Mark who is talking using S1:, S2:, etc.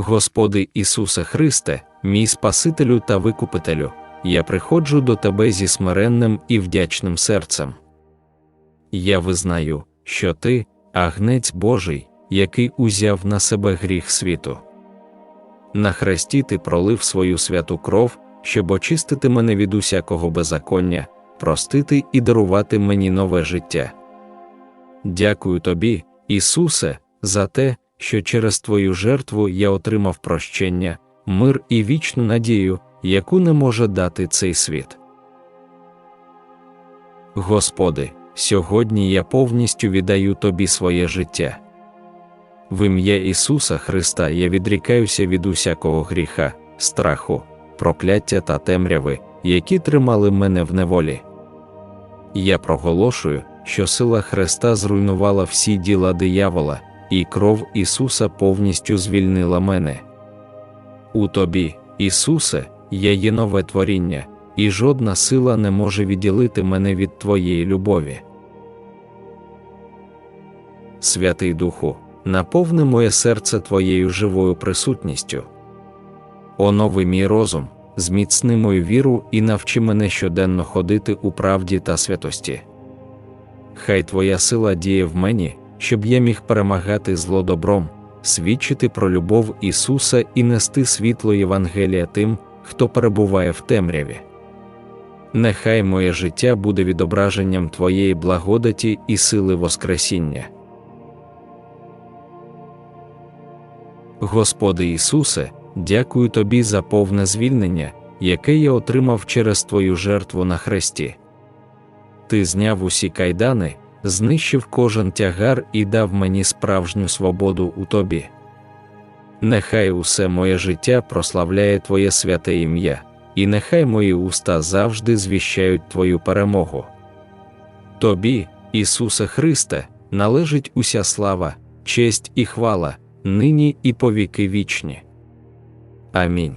S1: Господи Ісусе Христе, мій Спасителю та Викупителю, я приходжу до Тебе зі смиренним і вдячним серцем. Я визнаю, що Ти, агнець Божий, який узяв на себе гріх світу. На хресті ти пролив свою святу кров, щоб очистити мене від усякого беззаконня, простити і дарувати мені нове життя. Дякую тобі, Ісусе, за те, що через Твою жертву я отримав прощення, мир і вічну надію, яку не може дати цей світ. Господи, сьогодні я повністю віддаю Тобі своє життя. В ім'я Ісуса Христа я відрікаюся від усякого гріха, страху, прокляття та темряви, які тримали мене в неволі. Я проголошую, що сила Христа зруйнувала всі діла диявола, і кров Ісуса повністю звільнила мене. У Тобі, Ісусе, я є нове творіння, і жодна сила не може відділити мене від Твоєї любові. Святий Духу, наповни моє серце Твоєю живою присутністю. Онови мій розум, зміцни мою віру і навчи мене щоденно ходити у правді та святості. Хай Твоя сила діє в мені, щоб я міг перемагати зло добром, свідчити про любов Ісуса і нести світло Євангелія тим, хто перебуває в темряві. Нехай моє життя буде відображенням Твоєї благодаті і сили Воскресіння. Господи Ісусе, дякую Тобі за повне звільнення, яке я отримав через Твою жертву на хресті. Ти зняв усі кайдани, знищив кожен тягар і дав мені справжню свободу у Тобі. Нехай усе моє життя прославляє Твоє святе ім'я, і нехай мої уста завжди звіщають Твою перемогу. Тобі, Ісусе Христе, належить уся слава, честь і хвала, нині і повіки вічні. Амінь.